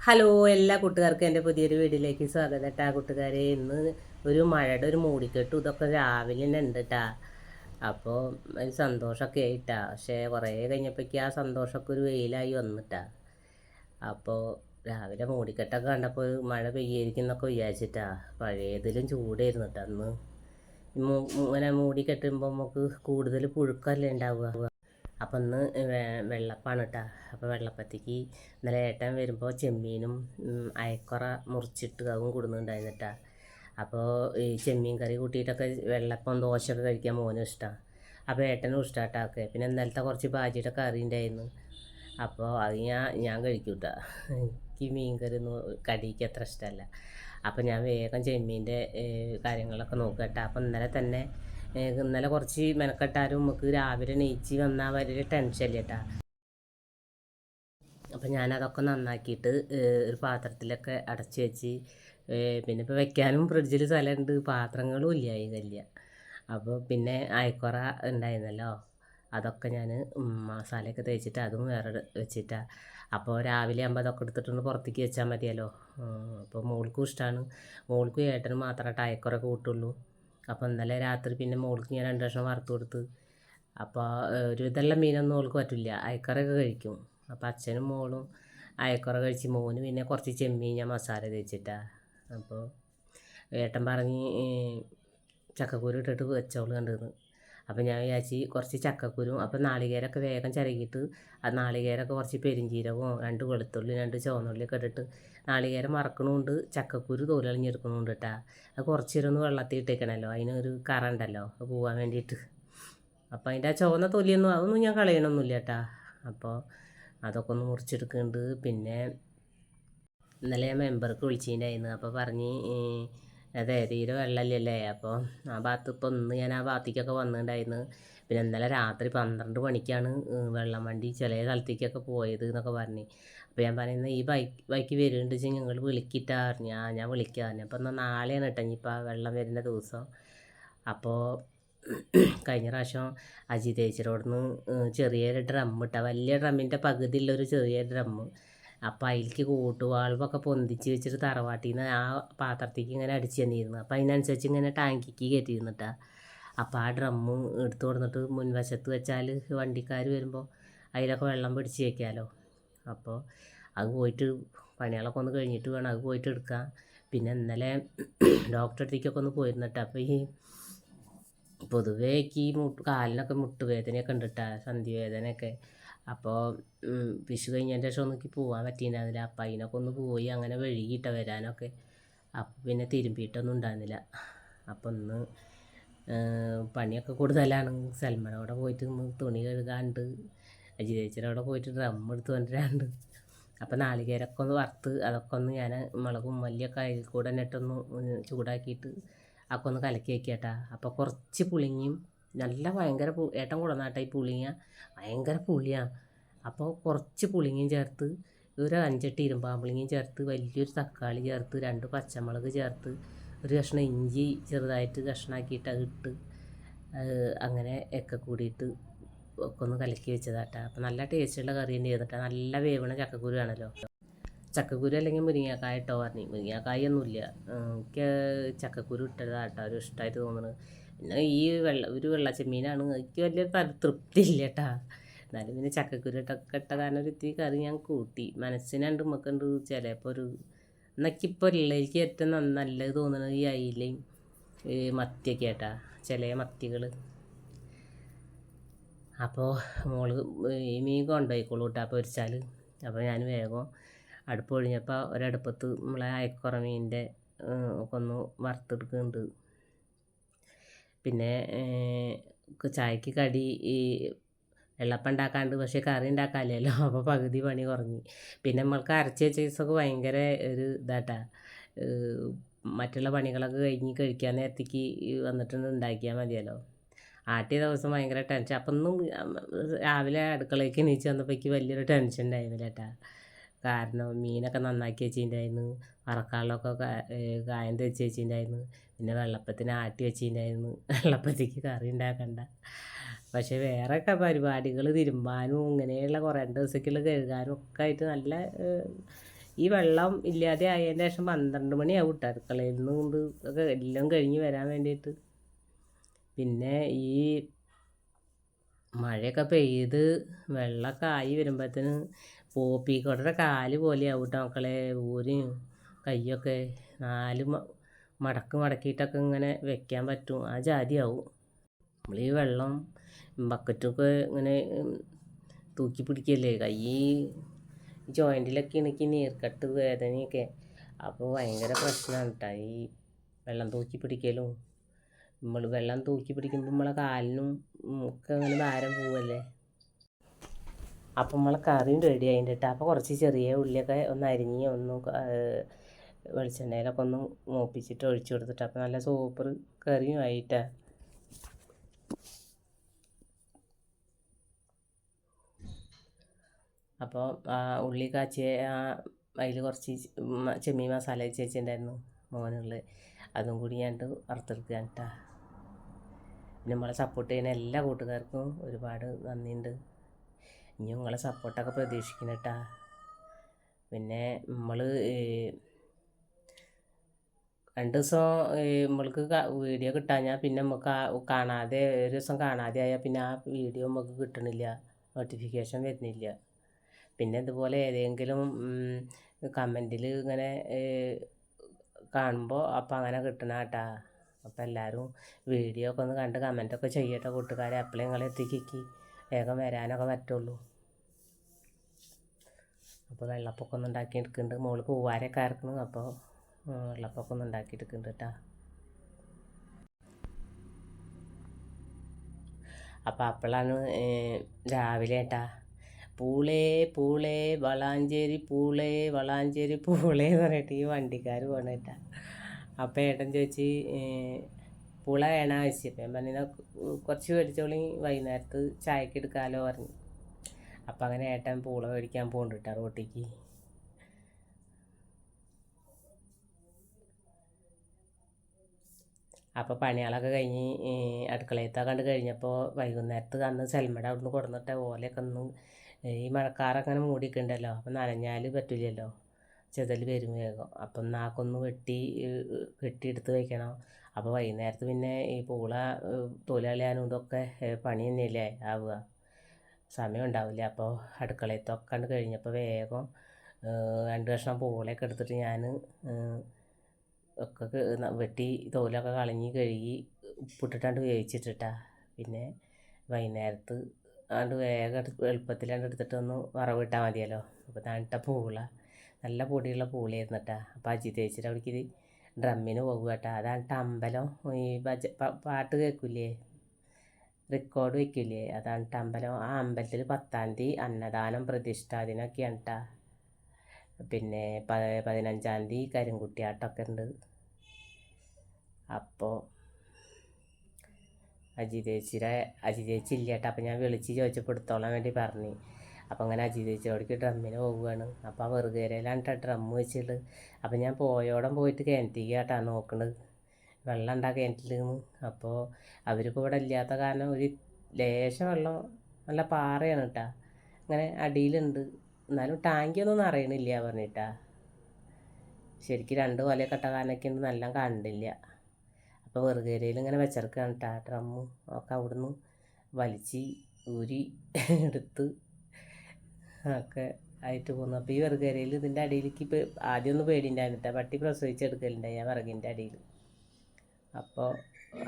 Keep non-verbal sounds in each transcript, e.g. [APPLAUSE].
Hello എല്ലാ കൂട്ടുകാർക്കും എന്റെ പുതിയൊരു വീഡിയോയിലേക്ക് സ്വാഗതം കേട്ടാ കൂട്ടുകാരെ. ഇന്ന് ഒരു മഴയുടെ ഒരു മൂടിക്കെട്ടു ഇതൊക്കെ രാവിലെ തന്നെ ഉണ്ട് കേട്ടാ അപ്പോൾ ഒരു സന്തോഷമൊക്കെ ആയിട്ടാ പക്ഷേ കുറേ കഴിഞ്ഞപ്പോഴേക്ക് ആ സന്തോഷമൊക്കെ ഒരു വെയിലായി വന്നിട്ടാ അപ്പോൾ രാവിലെ മൂടിക്കെട്ടൊക്കെ കണ്ടപ്പോൾ മഴ പെയ്യായിരിക്കും എന്നൊക്കെ വിചാരിച്ചിട്ടാ. പഴയതിലും ചൂടായിരുന്നു കേട്ടോ അന്ന് ഇങ്ങനെ മൂടി കെട്ടുമ്പോൾ നമുക്ക് കൂടുതൽ പുഴുക്കല്ലേ ഉണ്ടാവുക. അപ്പം ഇന്ന് വെള്ളപ്പാണ് കേട്ടോ അപ്പോൾ വെള്ളപ്പത്തേക്ക് ഇന്നലെ ഏട്ടൻ വരുമ്പോൾ ചെമ്മീനും അയക്കുറ മുറിച്ചിട്ട് അതും കൊടുക്കുന്നുണ്ടായിരുന്നു കേട്ടോ അപ്പോൾ ഈ ചെമ്മീൻ കറി കൂട്ടിയിട്ടൊക്കെ വെള്ളപ്പം ദോശയൊക്കെ കഴിക്കാൻ മോനും ഇഷ്ടമാണ് അപ്പോൾ ഏട്ടനും ഇഷ്ടമായിട്ടാ ഒക്കെ. പിന്നെ ഇന്നലത്തെ കുറച്ച് ബാജിയുടെ കറി ഉണ്ടായിരുന്നു. അപ്പോൾ അത് ഞാൻ ഞാൻ കഴിക്കും കേട്ടോ എനിക്ക് മീൻ കറി ഒന്നും കടിക്ക് അത്ര ഇഷ്ടമല്ല അപ്പോൾ ഞാൻ വേഗം ചെമ്മീന്റെ കാര്യങ്ങളൊക്കെ നോക്കാം കേട്ടോ അപ്പോൾ ഇന്നലെ തന്നെ ഇന്നലെ കുറച്ച് മെനക്കെട്ടാലും നമുക്ക് രാവിലെ നെയ്ച്ച് വന്നാൽ വലിയ ടെൻഷൻ ഇല്ല കേട്ടാ അപ്പം ഞാനതൊക്കെ നന്നാക്കിയിട്ട് ഒരു പാത്രത്തിലൊക്കെ അടച്ച് വെച്ച് പിന്നെ ഇപ്പോൾ വെക്കാനും ഫ്രിഡ്ജിൽ സ്ഥലമുണ്ട് പാത്രങ്ങളും ഇല്ല ഇതില്ല അപ്പോൾ പിന്നെ അയക്കുറ ഉണ്ടായിരുന്നല്ലോ അതൊക്കെ ഞാൻ മസാലയൊക്കെ തേച്ചിട്ട് അതും വേറെ വെച്ചിട്ടാണ് അപ്പോൾ രാവിലെ ആകുമ്പോൾ അതൊക്കെ എടുത്തിട്ടൊന്ന് പുറത്തേക്ക് വെച്ചാൽ മതിയല്ലോ. അപ്പോൾ മോൾക്കും ഇഷ്ടമാണ് മോൾക്കും ഏട്ടനും മാത്രമായിട്ട് അയക്കുറ കൂട്ടുള്ളൂ. അപ്പോൾ ഇന്നലെ രാത്രി പിന്നെ മോൾക്ക് ഞാൻ രണ്ട് കഷ്ണം വറുത്ത് കൊടുത്ത്. അപ്പോൾ ഒരു ഇതെല്ലാം മീനൊന്നും മോൾക്ക് പറ്റില്ല. അയക്കറയൊക്കെ കഴിക്കും. അപ്പോൾ അച്ഛനും മോളും അയക്കറ കഴിച്ച് മോന് പിന്നെ കുറച്ച് ചെമ്മീൻ ഞാൻ മസാല തേച്ചിട്ടാ. അപ്പോൾ ഏട്ടൻ പറഞ്ഞ് ചക്കക്കൂരി ഇട്ടിട്ട് വെച്ചോളൂ കണ്ടെന്ന് അപ്പോൾ ഞാൻ വിചാരിച്ച് കുറച്ച് ചക്കക്കുരു അപ്പോൾ നാളികേരമൊക്കെ വേഗം ചിരകിയിട്ട് ആ നാളികേരമൊക്കെ കുറച്ച് പെരിഞ്ചീരകവും രണ്ട് വെളുത്തുള്ളി രണ്ട് ചുവന്നുള്ളിയൊക്കെ ഇട്ടിട്ട് നാളികേരം മറക്കണമുണ്ട് ചക്കക്കുരു തോലളിഞ്ഞെടുക്കണമുണ്ട് കേട്ടാ അത് കുറച്ച് നേരം ഒന്ന് വെള്ളത്തിൽ ഇട്ടേക്കണമല്ലോ അതിനൊരു കറ ഉണ്ടല്ലോ. പോകാൻ വേണ്ടിയിട്ട്. അപ്പോൾ അതിന്റെ ആ ചുവന്ന തൊലിയൊന്നും അതൊന്നും ഞാൻ കളയണമൊന്നുമില്ല കേട്ടാ അപ്പോൾ അതൊക്കെ ഒന്ന് മുറിച്ചെടുക്കുന്നുണ്ട്. പിന്നെ ഇന്നലെ ഞാൻ മെമ്പർക്ക് വിളിച്ചിട്ടുണ്ടായിരുന്നു. അപ്പോൾ പറഞ്ഞ് അതെ തീരെ വെള്ളമില്ലല്ലേ? അപ്പോൾ ആ ഭാഗത്ത് ഇപ്പോൾ ഇന്ന് ഞാൻ ആ ഭാഗത്തേക്കൊക്കെ വന്നിട്ടുണ്ടായിരുന്നു. പിന്നെ ഇന്നലെ രാത്രി പന്ത്രണ്ട് മണിക്കാണ് വെള്ളം വണ്ടി ചില സ്ഥലത്തേക്കൊക്കെ പോയത് എന്നൊക്കെ പറഞ്ഞ്. അപ്പോൾ ഞാൻ പറയുന്നത് ഈ ബൈക്ക് ബൈക്ക് വരുന്നുണ്ട് വെച്ചാൽ ഞങ്ങൾ വിളിക്കിട്ടാ പറഞ്ഞു. ആ ഞാൻ വിളിക്കാം പറഞ്ഞു. അപ്പോൾ എന്നാൽ നാളെയാണ് കേട്ടോ ഇനിയിപ്പോൾ വെള്ളം വരുന്ന ദിവസം. അപ്പോൾ കഴിഞ്ഞ പ്രാവശ്യം അജിത് ചേച്ചിയോടന്ന് ചെറിയൊരു ഡ്രം ഇട്ട വലിയ ഡ്രമ്മിന്റെ പകുതിയുള്ളൊരു ചെറിയ ഡ്രമ്മ്. അപ്പോൾ അതിലേക്ക് കൂട്ടുവാൾവൊക്കെ പൊന്തിച്ച് വെച്ചിട്ട് തറവാട്ടിൽ നിന്ന് ആ പാത്രത്തേക്ക് ഇങ്ങനെ അടിച്ച് തന്നിരുന്നു അപ്പം അതിനനുസരിച്ച് ഇങ്ങനെ ടാങ്കിക്ക് കയറ്റിയിരുന്നിട്ടാ അപ്പം ആ ഡ്രമ്മ് എടുത്തു കൊടുത്തിട്ട് മുൻവശത്ത് വെച്ചാൽ വണ്ടിക്കാർ വരുമ്പോൾ അതിലൊക്കെ വെള്ളം പിടിച്ച് വയ്ക്കാമല്ലോ അപ്പോൾ അത് പോയിട്ട് പണികളൊക്കെ ഒന്ന് കഴിഞ്ഞിട്ട് വേണം. അത് പോയിട്ട് എടുക്കാം. പിന്നെ ഇന്നലെ ഡോക്ടറെ അടുത്തേക്കൊക്കെ ഒന്ന് പോയിരുന്നിട്ട്. അപ്പോൾ ഈ പൊതുവേ എനിക്ക് ഈ മുട്ട് കാലിനൊക്കെ മുട്ടുവേദനയൊക്കെ ഉണ്ട് കേട്ടോ സന്ധിവേദനയൊക്കെ അപ്പോൾ വിഷു കഴിഞ്ഞതിന്റെ ശേഷം ഒന്നും എനിക്ക് പോകാൻ പറ്റിയിട്ടുണ്ടായിരുന്നില്ല അപ്പം അതിനൊക്കെ ഒന്ന് പോയി അങ്ങനെ വഴുകിയിട്ട വരാനൊക്കെ. അപ്പം പിന്നെ തിരുമ്പിയിട്ടൊന്നും ഉണ്ടായിരുന്നില്ല. അപ്പം ഒന്ന് പണിയൊക്കെ കൂടുതലാണ് സൽമനോടെ പോയിട്ട് തുണി കഴുകാണ്ട് അജിതേച്ചനോടെ പോയിട്ട് ഡ്രം എടുത്ത് കൊണ്ടുവരാണ്ട്. അപ്പം നാളികേരൊക്കെ ഒന്ന് വറുത്ത് അതൊക്കെ ഒന്ന് ഞാൻ മുളകും മല്ലിയൊക്കെ അതിൽ കൂടെ തന്നെ ഇട്ടൊന്ന് ചൂടാക്കിയിട്ട് അതൊക്കെ ഒന്ന് കലക്കി വെക്കട്ടാ. അപ്പോൾ കുറച്ച് പുളിങ്ങിയും നല്ല ഭയങ്കര ഏട്ടൻ ഈ പുളിങ്ങ. ഭയങ്കര പുളിയാണ് അപ്പോൾ കുറച്ച് പുളിങ്ങയും ചേർത്ത് ഒരു അഞ്ചെട്ട് ഇരുമ്പാമ്പുളിങ്ങയും ചേർത്ത് വലിയൊരു തക്കാളി ചേർത്ത് രണ്ട് പച്ചമുളക് ചേർത്ത് ഒരു കഷ്ണം ഇഞ്ചി ചെറുതായിട്ട് കഷ്ണാക്കിയിട്ട് അത് ഇട്ട് അങ്ങനെ ഒക്കെ കൂടിയിട്ട് ഒക്കെ ഒന്ന് കലക്കി വെച്ചതാട്ടാ. അപ്പം നല്ല ടേസ്റ്റുള്ള കറി തന്നെ ചെയ്തിട്ടാ നല്ല വേവണ ചക്കക്കുരു ആണല്ലോ. ചക്കക്കുരു അല്ലെങ്കിൽ മുരിങ്ങക്കായ ഇട്ടോ പറഞ്ഞു. മുരിങ്ങക്കായ ഒന്നുമില്ല എനിക്ക് ചക്കക്കുരു ഇട്ടതാട്ടോ. ഒരു ഇഷ്ടമായിട്ട് തോന്നുന്നത് പിന്നെ ഈ വെള്ള ഒരു വെള്ള ചെമ്മീനാണ് എനിക്ക് വലിയൊരു തൃപ്തി ഇല്ല കേട്ടാ എന്നാലും പിന്നെ ചക്കക്കുരു ഇട്ടൊക്കെ ഇട്ട കാരണം ഒരു ഇത്തിരി കറി ഞാൻ കൂട്ടി. മനസ്സിനുണ്ട് നമുക്കുണ്ട് ചിലപ്പോൾ ഒരു എന്നൊക്കിപ്പോൾ ഇല്ല എനിക്ക് ഏറ്റവും നല്ലത് തോന്നുന്നത് ഈ അയിലയും ഈ മത്തിയൊക്കെ ആട്ടാ. ചില മത്തികൾ അപ്പോൾ മോൾ ഈ മീൻ കൊണ്ടുപോയിക്കോളൂ കേട്ടോ പൊരിച്ചാൽ. അപ്പോൾ ഞാൻ വേഗം അടുപ്പ് ഒഴിഞ്ഞപ്പോൾ ഒരടുപ്പത്ത് നമ്മളെ അയക്കുറ മീനിന്റെ ഒക്കെ ഒന്ന് വറുത്തെടുക്കുന്നുണ്ട്. പിന്നെ ചായക്ക് കടി ഈ വെള്ളപ്പം ഉണ്ടാക്കാണ്ട് പക്ഷേ കറി ഉണ്ടാക്കാമല്ലോ അപ്പോൾ പകുതി പണി കുറഞ്ഞു. പിന്നെ നമ്മൾക്ക് അരച്ച് വെച്ച ദിവസമൊക്കെ ഭയങ്കര ഒരു ഇതാട്ടാ. മറ്റുള്ള പണികളൊക്കെ കഴിഞ്ഞ് കഴിക്കാൻ നേരത്തേക്ക് വന്നിട്ടുണ്ട് ഉണ്ടാക്കിയാൽ മതിയല്ലോ. ആട്ടിയ ദിവസം ഭയങ്കര ടെൻഷൻ അപ്പം ഒന്നും രാവിലെ അടുക്കളയ്ക്ക് എണീച്ച് വന്നപ്പോഴേക്ക് വലിയൊരു ടെൻഷൻ ഉണ്ടായിരുന്നില്ല കേട്ടാ കാരണം മീനൊക്കെ നന്നാക്കി വെച്ചിട്ടുണ്ടായിരുന്നു. വറക്കാളിലൊക്കെ കാ- ഏ, കായം തെച്ച് വെച്ചിട്ടുണ്ടായിരുന്നു. പിന്നെ വെള്ളപ്പത്തിന് ആട്ടി വെച്ചിട്ടുണ്ടായിരുന്നു. [LAUGHS] വെള്ളപ്പത്തേക്ക് കറി ഉണ്ടാക്കണ്ട. പക്ഷേ വേറെയൊക്കെ പരിപാടികൾ തിരുമ്പാനും ഇങ്ങനെയുള്ള കുറേ ദിവസത്തേക്കുള്ള കഴുകാനും ഒക്കെ ആയിട്ട് നല്ല ഈ വെള്ളം ഇല്ലാതെ ആയതിന്റെ ശേഷം പന്ത്രണ്ട് മണിയാവും അടുക്കളയിൽ നിന്ന് കൊണ്ട് ഒക്കെ എല്ലാം കഴിഞ്ഞ് വരാൻ വേണ്ടിയിട്ട്. പിന്നെ ഈ മഴയൊക്കെ പെയ്ത് വെള്ളമൊക്കെ ആയി വരുമ്പോഴത്തേന് പോപ്പിക്കൊടയുടെ കാൽ പോലെയാവും കേട്ടോ മക്കളെ. ഊരും കയ്യൊക്കെ നാല് മടക്ക് മടക്കിയിട്ടൊക്കെ ഇങ്ങനെ വെക്കാൻ പറ്റും. ആ ജാതിയാവും. നമ്മൾ ഈ വെള്ളം ബക്കറ്റൊക്കെ ഇങ്ങനെ തൂക്കി പിടിക്കല്ലേ? കൈ ജോയിന്റിലൊക്കെ എനിക്ക് നീർക്കെട്ട് വേദനയൊക്കെ. അപ്പോൾ ഭയങ്കര പ്രശ്നമാണ് കേട്ടോ ഈ വെള്ളം തൂക്കി പിടിക്കലും. നമ്മൾ വെള്ളം തൂക്കി പിടിക്കുമ്പോൾ നമ്മളെ കാലിനും ഒക്കെ അങ്ങനെ ഭാരം പോവല്ലേ? അപ്പം നമ്മൾ കറിയും റെഡി ആയിട്ട് അപ്പോൾ കുറച്ച് ചെറിയ ഉള്ളിയൊക്കെ ഒന്ന് അരിഞ്ഞ് ഒന്ന് വെളിച്ചെണ്ണയിലൊക്കെ ഒന്ന് മൂപ്പിച്ചിട്ട് ഒഴിച്ചു കൊടുത്തിട്ട്. അപ്പോൾ നല്ല സൂപ്പർ കറിയും ആയിട്ടാ. അപ്പോൾ ഉള്ളി കാച്ചിയ അതിൽ കുറച്ച് ചെമ്മീൻ മസാല വെച്ച് വെച്ചിട്ടുണ്ടായിരുന്നു മോനുള്ള. അതും കൂടി ഞാൻ വറുത്തെടുക്കാൻ കേട്ടോ പിന്നെ നമ്മളെ സപ്പോർട്ട് ചെയ്യുന്ന എല്ലാ കൂട്ടുകാർക്കും ഒരുപാട് നന്ദിയുണ്ട് ഇനി നിങ്ങളെ സപ്പോർട്ടൊക്കെ പ്രതീക്ഷിക്കണം കേട്ടാ പിന്നെ നമ്മൾ രണ്ട് ദിവസം നമ്മൾക്ക് വീഡിയോ കിട്ടാഞ്ഞാൽ പിന്നെ നമുക്ക് കാണാതെ ഒരു ദിവസം കാണാതെ ആയാൽ പിന്നെ ആ വീഡിയോ നമുക്ക് കിട്ടണില്ല നോട്ടിഫിക്കേഷൻ വരുന്നില്ല. പിന്നെ ഇതുപോലെ ഏതെങ്കിലും കമന്റിൽ ഇങ്ങനെ കാണുമ്പോൾ അപ്പം അങ്ങനെ കിട്ടണ കേട്ടാ അപ്പം എല്ലാവരും വീഡിയോ ഒക്കെ ഒന്ന് കണ്ട് കമന്റൊക്കെ ചെയ്യട്ടെ കൂട്ടുകാരെ. അപ്പോഴേ നിങ്ങൾ എത്തിക്കി വേഗം വരാനൊക്കെ പറ്റുള്ളൂ. അപ്പോൾ വെള്ളപ്പൊക്കം ഒന്ന് ഉണ്ടാക്കി എടുക്കുന്നുണ്ട് മോൾ പൂവാരൊക്കെ ആർക്കണം അപ്പോൾ വെള്ളപ്പൊക്കം ഒന്ന് ഉണ്ടാക്കി എടുക്കുന്നുണ്ട് കേട്ടാ. അപ്പോൾ അപ്പോഴാണ് രാവിലെ ഏട്ടാ. പൂളേ പൂളേ വളാഞ്ചേരി പൂളേ വളാഞ്ചേരി പൂളേ എന്ന് പറഞ്ഞിട്ട് ഈ വണ്ടിക്കാർ പോണേട്ടാ അപ്പോൾ ഏട്ടൻ ചോദിച്ച് പൂള വേണ അപ്പം ഞാൻ പറഞ്ഞാൽ കുറച്ച് മേടിച്ചോളി വൈകുന്നേരത്ത് ചായക്ക് എടുക്കാമല്ലോ പറഞ്ഞു. അപ്പം അങ്ങനെ ഏട്ടൻ പൂള മേടിക്കാൻ പോകുന്നുണ്ട് കേട്ടോ റോട്ടിക്ക്. അപ്പോൾ പണികളൊക്കെ കഴിഞ്ഞ് അടുക്കളയത്തെ കണ്ട് കഴിഞ്ഞപ്പോൾ വൈകുന്നേരത്ത് അന്ന് സെൽമയുടെ അവിടുന്ന് കൊടുന്നിട്ട ഓലയൊക്കെ ഒന്ന് ഈ മഴക്കാറൊക്കെ അങ്ങനെ മൂടിയിട്ടുണ്ടല്ലോ അപ്പം നനഞ്ഞാൽ പറ്റില്ലല്ലോ ചെതൽ വരും വേഗം. അപ്പം നാക്കൊന്ന് വെട്ടി കെട്ടിയെടുത്ത് വയ്ക്കണം അപ്പോൾ വൈകുന്നേരത്ത് പിന്നെ ഈ പൂള കളയാനും ഇതൊക്കെ പണി തന്നെയല്ലേ ആവുക. സമയം ഉണ്ടാവില്ല അപ്പോൾ അടുക്കളയത്തൊക്കെ കണ്ട് കഴിഞ്ഞപ്പോൾ വേഗം രണ്ട് കഷ്ണം പൂളയൊക്കെ എടുത്തിട്ട് ഞാൻ ഒക്കെ വെട്ടി തോലൊക്കെ കളഞ്ഞ് കഴുകി ഉപ്പിട്ടിട്ടാണ്ട് വേവിച്ചിട്ടിട്ടാ. പിന്നെ വൈകുന്നേരത്ത് ആണ്ട് വേഗം എളുപ്പത്തിലാണ്ട് എടുത്തിട്ട് ഒന്ന് വറവിട്ടാൽ മതിയല്ലോ. അപ്പോൾ തണുത്ത പൂള നല്ല പൊടിയുള്ള പൂളയായിരുന്നു കേട്ടാ അപ്പോൾ അജി തേച്ചിട്ട് അവിടേക്ക് ഡ്രമ്മിന് പോകുക കേട്ടാ അതാണ് അമ്പലം ഈ ബജ പാട്ട് കേൾക്കില്ലേ? റെക്കോർഡ് വെക്കില്ലേ അതാണ് അമ്പലം. ആ അമ്പലത്തിൽ പത്താം തീയതി അന്നദാനം പ്രതിഷ്ഠ അതിനൊക്കെയാണ് കേട്ടാ പിന്നെ പ പതിനഞ്ചാം തീയതി കരിങ്കുട്ടിയാട്ടമൊക്കെ ഉണ്ട് അപ്പോൾ അജിതേച്ചിയുടെ അജിതേച്ചി ഇല്ല കേട്ടോ അപ്പം ഞാൻ വിളിച്ച് ചോദിച്ചപ്പെടുത്തോളാൻ വേണ്ടി പറഞ്ഞു. അപ്പം അങ്ങനെ അജിതേച്ചിയോടേക്ക് ഡ്രമ്മിന് പോവുകയാണ്. അപ്പോൾ ആ വെറുകേരയിലാണ് കേട്ടോ ഡ്രം വെച്ചിട്ട് അപ്പം ഞാൻ പോയോടം പോയിട്ട് കിണറ്റിക്ക് കേട്ടാ നോക്കണത്. വെള്ളം ഉണ്ടാ കിണറ്റിൽ അപ്പോൾ അവരിപ്പോൾ ഇവിടെ ഇല്ലാത്ത കാരണം ഒരു ലേശം വെള്ളം നല്ല പാറയാണ് കേട്ടാ അങ്ങനെ അടിയിലുണ്ട്. എന്നാലും ടാങ്കിയൊന്നും അറിയണില്ല പറഞ്ഞിട്ടാ. ശരിക്കും രണ്ട് കൊല ഇട്ട കാരണമൊക്കെ ഉണ്ട് നല്ല കണ്ടില്ല. അപ്പോൾ വെറുകേരയിൽ ഇങ്ങനെ വെച്ചിറക്കാണ് കേട്ടാ ഡ്രമ്മ് ഒക്കെ അവിടുന്ന് വലിച്ച് ഊരി എടുത്ത് ഒക്കെ ആയിട്ട് പോകുന്നു അപ്പോൾ ഈ വെറുകേരയിൽ ഇതിന്റെ അടിയിലേക്ക് ഇപ്പോൾ ആദ്യമൊന്നും പേടിയുണ്ടായിരുന്നു കേട്ടോ പട്ടി പ്രസവിച്ചെടുക്കലുണ്ടായി ആ വിറകിന്റെ അടിയിൽ. അപ്പോൾ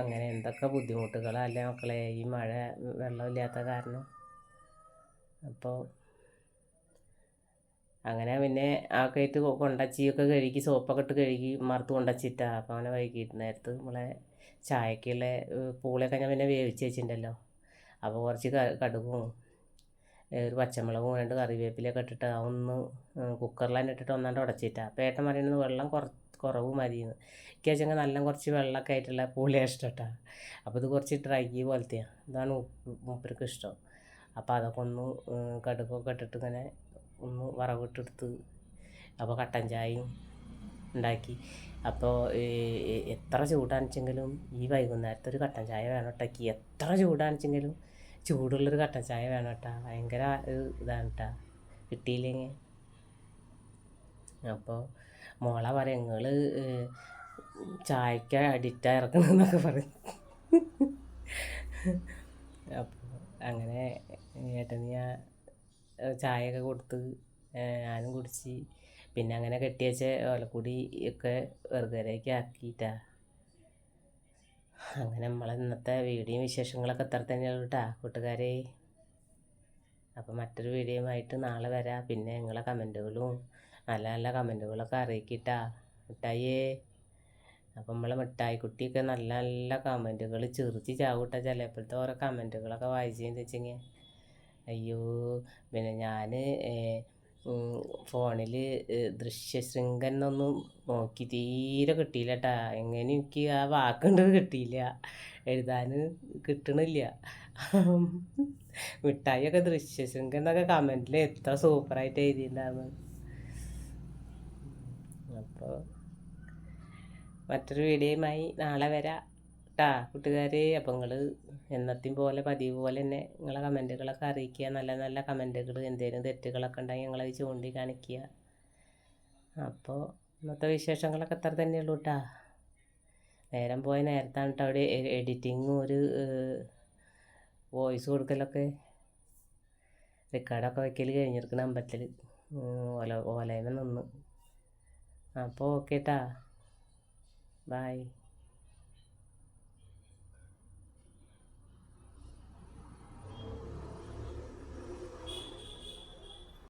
അങ്ങനെ എന്തൊക്കെ ബുദ്ധിമുട്ടുകളല്ലേ മക്കളെ ഈ മഴ വെള്ളമില്ലാത്ത കാരണം? അപ്പോൾ അങ്ങനെ പിന്നെ ആ കയറ്റ് കൊണ്ടച്ചിയൊക്കെ കഴുകി സോപ്പൊക്കെ ഇട്ട് കഴുകി മറുത്ത് കൊണ്ടച്ചിട്ടാ. അപ്പോൾ അങ്ങനെ വൈകിട്ട് നേരത്ത് നമ്മളെ ചായക്കുള്ള പൂളൊക്കെ ഞാൻ പിന്നെ വേവിച്ച് വെച്ചിട്ടുണ്ടല്ലോ. അപ്പോൾ കുറച്ച് കടുകും ഒരു പച്ചമുളകും രണ്ട് കറിവേപ്പിലൊക്കെ ഇട്ടിട്ട് അതൊന്ന് കുക്കറിൽ തന്നെ ഇട്ടിട്ട് ഒന്നാണ്ട് ഉടച്ചിട്ടാ. അപ്പോൾ ഏട്ടൻ വെള്ളം കുറ കുറവ് മതിയെന്ന്. എനിക്ക് വെച്ചെങ്കിൽ നല്ല കുറച്ച് വെള്ളമൊക്കെ ആയിട്ടുള്ള പുളിയാണ് ഇഷ്ടം അപ്പോൾ ഇത് കുറച്ച് ഡ്രൈ പോലത്തെയാണ് ഇതാണ് ഉപ്പ് മൂപ്പർക്ക് ഇഷ്ടം. അപ്പോൾ അതൊക്കെ ഒന്ന് കടുക്കൊക്കെ കടുകൊക്കെ ഇട്ടിട്ട് ഇങ്ങനെ ഒന്ന് വറവിട്ടെടുത്ത് അപ്പോൾ കട്ടൻ ചായയും ഉണ്ടാക്കി. അപ്പോൾ എത്ര ചൂടാണിച്ചെങ്കിലും ഈ വൈകുന്നേരത്തെ ഒരു കട്ടൻ ചായ വേണം കേട്ടോ. എത്ര ചൂടാണിച്ചെങ്കിലും ചൂടുള്ളൊരു കട്ടൻ ചായ വേണം കേട്ടോ. ഭയങ്കര ഇതാണ് കേട്ടോ. കിട്ടിയില്ലെങ്കിൽ അപ്പോൾ മോളെ പറയും നിങ്ങൾ ചായക്ക് അഡിക്റ്റ് ഇറക്കണമെന്നൊക്കെ പറയും. അപ്പോൾ അങ്ങനെ ഏട്ടന് ഞാൻ ചായയൊക്കെ കൊടുത്ത് ഞാനും കുടിച്ച്. പിന്നെ അങ്ങനെ കെട്ടി വെച്ച ഓലക്കൂടി ഒക്കെ വെറുതെയൊക്കെ ആക്കിയിട്ടാ അങ്ങനെ നമ്മളെ ഇന്നത്തെ വീഡിയോ വിശേഷങ്ങളൊക്കെ ഇത്ര തന്നെയുള്ളൂ കേട്ടാ കൂട്ടുകാരെ. അപ്പോൾ മറ്റൊരു ആയിട്ട് നാളെ വരാം. പിന്നെ നിങ്ങളെ കമന്റുകളും നല്ല നല്ല കമന്റുകളൊക്കെ അറിയിക്കിട്ടാ. മിഠായിയേ. അപ്പം നമ്മളെ കുട്ടിയൊക്കെ നല്ല നല്ല കമന്റുകൾ ചിറിച്ച് ചാവൂട്ട ചിലപ്പോഴത്തെ ഓരോ കമന്റുകളൊക്കെ വായിച്ചതെന്ന് വെച്ചെങ്കിൽ അയ്യോ പിന്നെ ഞാൻ ഫോണിൽ ദൃശ്യശൃംഖൻ എന്നൊന്നും നോക്കി തീരെ കിട്ടിയില്ല കേട്ടാ എങ്ങനെ എനിക്ക് ആ വാക്കുണ്ട് കിട്ടിയില്ല. എഴുതാൻ കിട്ടണില്ല. മിഠായിയൊക്കെ ദൃശ്യശൃംഖൻ എന്നൊക്കെ കമന്റിൽ എത്ര സൂപ്പറായിട്ട് എഴുതിയിട്ടുണ്ടായിരുന്നു അപ്പോൾ മറ്റൊരു വീഡിയോയുമായി നാളെ വരാം കേട്ടാ കൂട്ടുകാരെ. അപ്പോൾ നിങ്ങൾ എന്നത്തെയും പോലെ പതിവ് പോലെ തന്നെ നിങ്ങളെ കമന്റുകളൊക്കെ അറിയിക്കുക. നല്ല നല്ല കമന്റുകൾ എന്തെങ്കിലും തെറ്റുകളൊക്കെ ഉണ്ടെങ്കിൽ ഞങ്ങളത് ചൂണ്ടി കാണിക്കുക അപ്പോൾ ഇന്നത്തെ വിശേഷങ്ങളൊക്കെ അത്ര തന്നെയുള്ളൂ കേട്ടാ നേരം പോയ നേരത്താണ് കേട്ടോ അവിടെ എഡിറ്റിങ്ങും ഒരു വോയിസ് കൊടുക്കലൊക്കെ. റെക്കോർഡൊക്കെ വയ്ക്കൽ കഴിഞ്ഞിരിക്കണം അമ്പലത്തിൽ ഓല ഓലയിൽ നിന്ന്. അപ്പോൾ ഓക്കെ ട്ടാ ബായ്